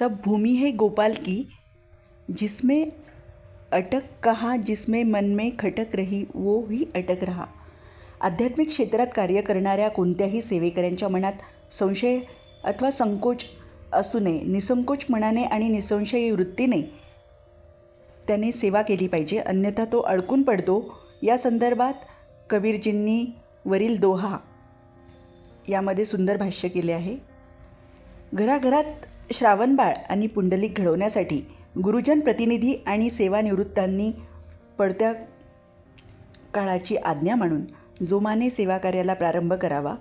सब भूमि है गोपाल की जिसमें अटक कहा जिसमें मन में खटक रही वो ही अटक रहा। आध्यात्मिक क्षेत्रात कार्य करणाऱ्या कोणत्याही सेवेकऱ्यांच्या मनात संशय अथवा संकोच असू नये. निसंकोच मनाने आणि निसंशयी वृत्तीने त्याने सेवा केली पाहिजे. अन्यथा तो अडकून पडतो. या संदर्भात कबीरजींनी वरील दोहा यामध्ये सुंदर भाष्य केले आहे. घराघरात श्रावणबाळ आणि पुंडलिक घडवण्यासाठी गुरुजन प्रतिनिधी आणि सेवानिवृत्तांनी पडत्या काळाची आज्ञा म्हणून जोमाने सेवा कार्याला प्रारंभ करावा.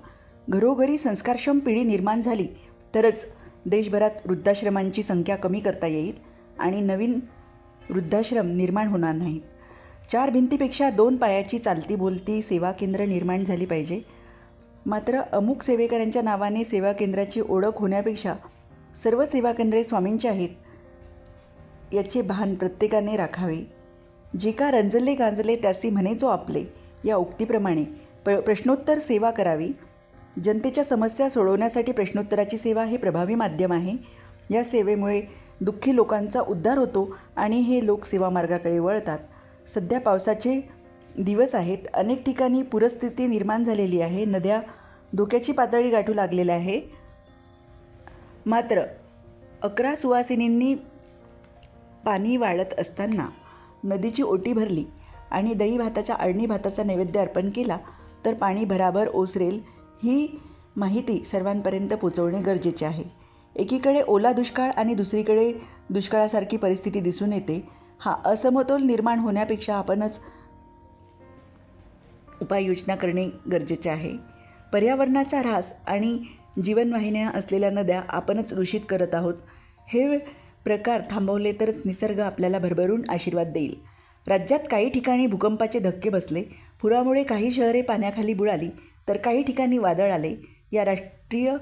घरोघरी संस्कारक्षम पिढी निर्माण झाली तरच देशभरात वृद्धाश्रमांची संख्या कमी करता येईल आणि नवीन वृद्धाश्रम निर्माण होणार नाहीत. चार भिंतीपेक्षा दोन पायाची चालती बोलती सेवा केंद्र निर्माण झाली पाहिजे. मात्र अमुक सेवेकऱ्यांच्या नावाने सेवा केंद्राची ओळख होण्यापेक्षा सर्व सेवा केंद्रे स्वामींची आहेत. याचे भान प्रत्येकाने राखावे. जे का रंजले गांजले त्यासी म्हणे जो आपले या उक्तीप्रमाणे प प्रश्नोत्तर सेवा करावी. जनतेच्या समस्या सोडवण्यासाठी प्रश्नोत्तराची सेवा हे प्रभावी माध्यम आहे. या सेवेमुळे दुःखी लोकांचा उद्धार होतो आणि हे लोक सेवा मार्गाकडे वळतात. सध्या पावसाचे दिवस आहेत. अनेक ठिकाणी पूरस्थिती निर्माण झालेली आहे. नद्या धोक्याची पातळी गाठू लागलेल्या आहे. मात्र अकरा सुवासिनींनी पाणी वाढत असताना नदीची ओटी भरली आणि दही भाताच्या अळणी भाताचा नैवेद्य अर्पण केला तर पाणी भराभर ओसरेल ही माहिती सर्वांपर्यंत पोचवणे गरजेचे आहे. एकीकडे ओला दुष्काळ आणि दुसरीकडे दुष्काळासारखी परिस्थिती दिसून येते. हा असमतोल निर्माण होण्यापेक्षा आपणच उपाययोजना करणे गरजेचे आहे. पर्यावरणाचा ऱ्हास आणि जीवनवाहिन्या असलेल्या नद्या आपणच दूषित करत आहोत. हे प्रकार थांबवले तरच निसर्ग आपल्याला भरभरून आशीर्वाद देईल. राज्यात काही ठिकाणी भूकंपाचे धक्के बसले पुरामुळे काही शहरे पाण्याखाली बुडाली तर काही ठिकाणी वादळ आले. या राष्ट्रीय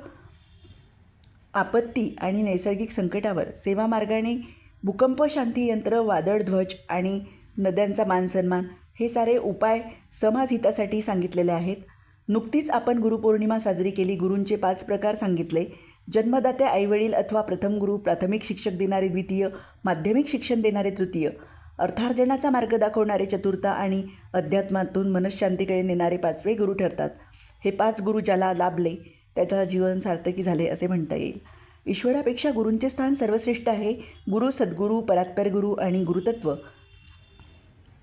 आपत्ती आणि नैसर्गिक संकटावर सेवामार्गाने भूकंप शांती यंत्र वादळ ध्वज आणि नद्यांचा मानसन्मान हे सारे उपाय समाजहितासाठी सांगितलेले आहेत. नुकतीच आपण गुरुपौर्णिमा साजरी केली गुरूंचे पाच प्रकार सांगितले. जन्मदाते आईवडील अथवा प्रथम गुरु प्राथमिक शिक्षक देणारे द्वितीय माध्यमिक शिक्षण देणारे तृतीय. अर्थार्जनाचा मार्ग दाखवणारे चतुर्थ आणि अध्यात्मातून मनशांतीकडे नेणारे पाचवे गुरु ठरतात. हे पाच गुरु ज्याला लाभले त्याचा जीवन सार्थकी झाले असे म्हणता येईल. ईश्वरापेक्षा गुरूंचे स्थान सर्वश्रेष्ठ आहे. गुरु सद्गुरू परात्पर गुरु आणि गुरुतत्व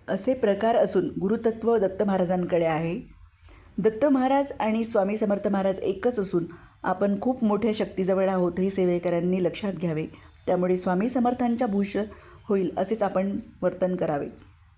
असे प्रकार असून गुरुतत्व दत्त महाराजांकडे आहे. दत्त महाराज आणि स्वामी समर्थ महाराज एकच असून आपण खूप मोठ्या शक्तीजवळ आहोत हे सेवेकरांनी लक्षात घ्यावे. त्यामुळे स्वामी समर्थांच्या भूष होईल असेच आपण वर्तन करावे.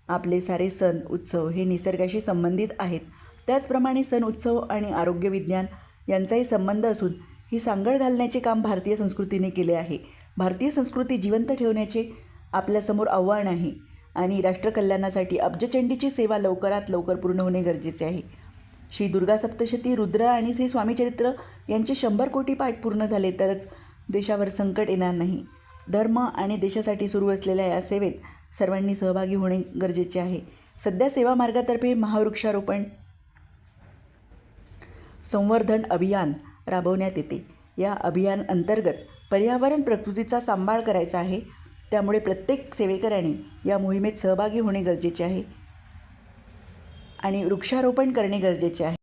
आपले सारे सण उत्सव हे निसर्गाशी संबंधित आहेत. त्याचप्रमाणे सण उत्सव आणि आरोग्य विज्ञान यांचाही संबंध असून ही सांगड घालण्याचे काम भारतीय संस्कृतीने केले आहे. भारतीय संस्कृती जिवंत ठेवण्याचे आपल्यासमोर आव्हान आहे आणि राष्ट्रकल्याणासाठी अब्जचंडीची सेवा लवकरात लवकर पूर्ण होणे गरजेचे आहे. श्री दुर्गा सप्तशती रुद्र आणि श्री स्वामीचरित्र यांचे शंभर कोटी पाठ पूर्ण झाले तरच देशावर संकट येणार नाही. धर्म आणि देशासाठी सुरू असलेल्या या सेवेत सर्वांनी सहभागी होणे गरजेचे आहे. सध्या सेवा मार्गातर्फे महावृक्षारोपण संवर्धन अभियान राबवण्यात येते. या अभियान अंतर्गत पर्यावरण प्रकृतीचा सांभाळ करायचा आहे. त्यामुळे प्रत्येक सेवेकऱ्याने या मोहिमेत सहभागी होणे गरजेचे आहे. आणि वृक्षारोपण करणे गरजेचे आहे.